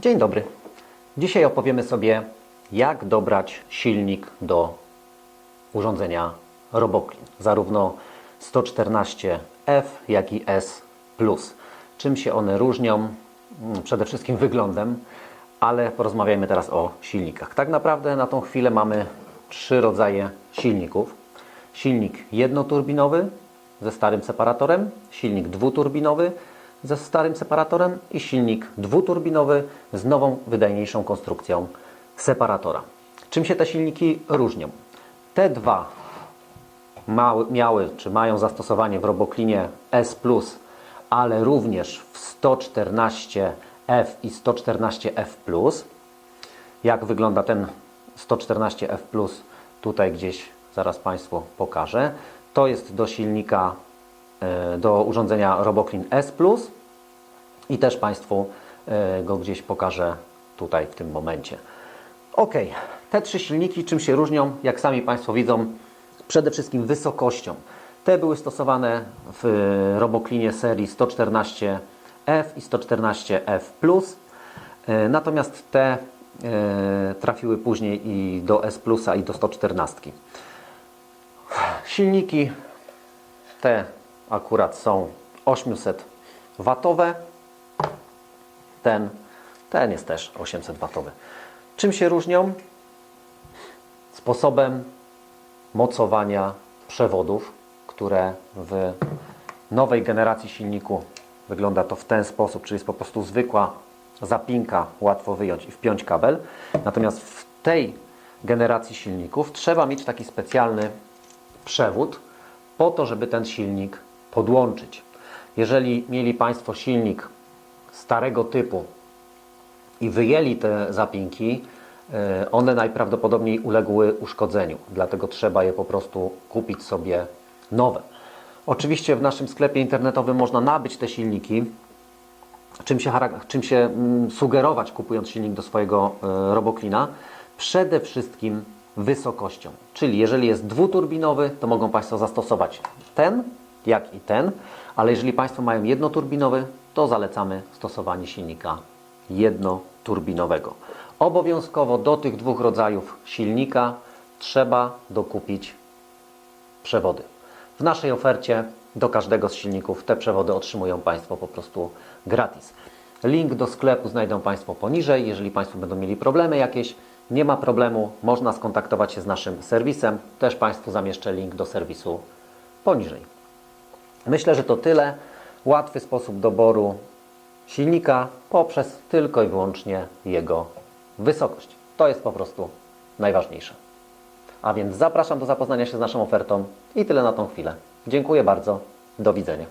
Dzień dobry. Dzisiaj opowiemy sobie, jak dobrać silnik do urządzenia Roboklin, zarówno 114F, jak i S. Czym się one różnią? Mm, Przede wszystkim wyglądem, ale porozmawiajmy teraz o silnikach. Tak naprawdę na tą chwilę mamy trzy rodzaje silników. Silnik jednoturbinowy ze starym separatorem, silnik dwuturbinowy ze starym separatorem i silnik dwuturbinowy z nową, wydajniejszą konstrukcją separatora. Czym się te silniki różnią? Te dwa mały, miały czy mają zastosowanie w Roboklinie S, ale również w 114F i 114F. Jak wygląda ten 114F, tutaj gdzieś zaraz Państwu pokażę. To jest do silnika, do urządzenia Roboklin S i też Państwu e, go gdzieś pokażę tutaj w tym momencie. Ok, te trzy silniki czym się różnią? Jak sami Państwo widzą, przede wszystkim wysokością. Te były stosowane w Roboklinie serii 114F i 114F+. E, Natomiast te e, trafiły później i do S i do 114. Silniki te akurat są 800 watowe. Ten, ten jest też 800 watowy. Czym się różnią? Sposobem mocowania przewodów, które w nowej generacji silniku wygląda to w ten sposób, czyli jest po prostu zwykła zapinka, łatwo wyjąć i wpiąć kabel. Natomiast w tej generacji silników trzeba mieć taki specjalny przewód po to, żeby ten silnik podłączyć. Jeżeli mieli Państwo silnik starego typu i wyjęli te zapinki, e, one najprawdopodobniej uległy uszkodzeniu, dlatego trzeba je po prostu kupić sobie nowe. Oczywiście w naszym sklepie internetowym można nabyć te silniki, czym się, czym się mm, sugerować kupując silnik do swojego e, Roboklina? Przede wszystkim wysokością. Czyli jeżeli jest dwuturbinowy, to mogą Państwo zastosować ten, jak i ten, ale jeżeli Państwo mają jednoturbinowy, to zalecamy stosowanie silnika jednoturbinowego. Obowiązkowo do tych dwóch rodzajów silnika trzeba dokupić przewody. W naszej ofercie do każdego z silników te przewody otrzymują Państwo po prostu gratis. Link do sklepu znajdą Państwo poniżej. Jeżeli Państwo będą mieli problemy jakieś, nie ma problemu, można skontaktować się z naszym serwisem. Też Państwu zamieszczę link do serwisu poniżej. Myślę, że to tyle. Łatwy sposób doboru silnika poprzez tylko i wyłącznie jego wysokość. To jest po prostu najważniejsze. A więc zapraszam do zapoznania się z naszą ofertą i tyle na tą chwilę. Dziękuję bardzo. Do widzenia.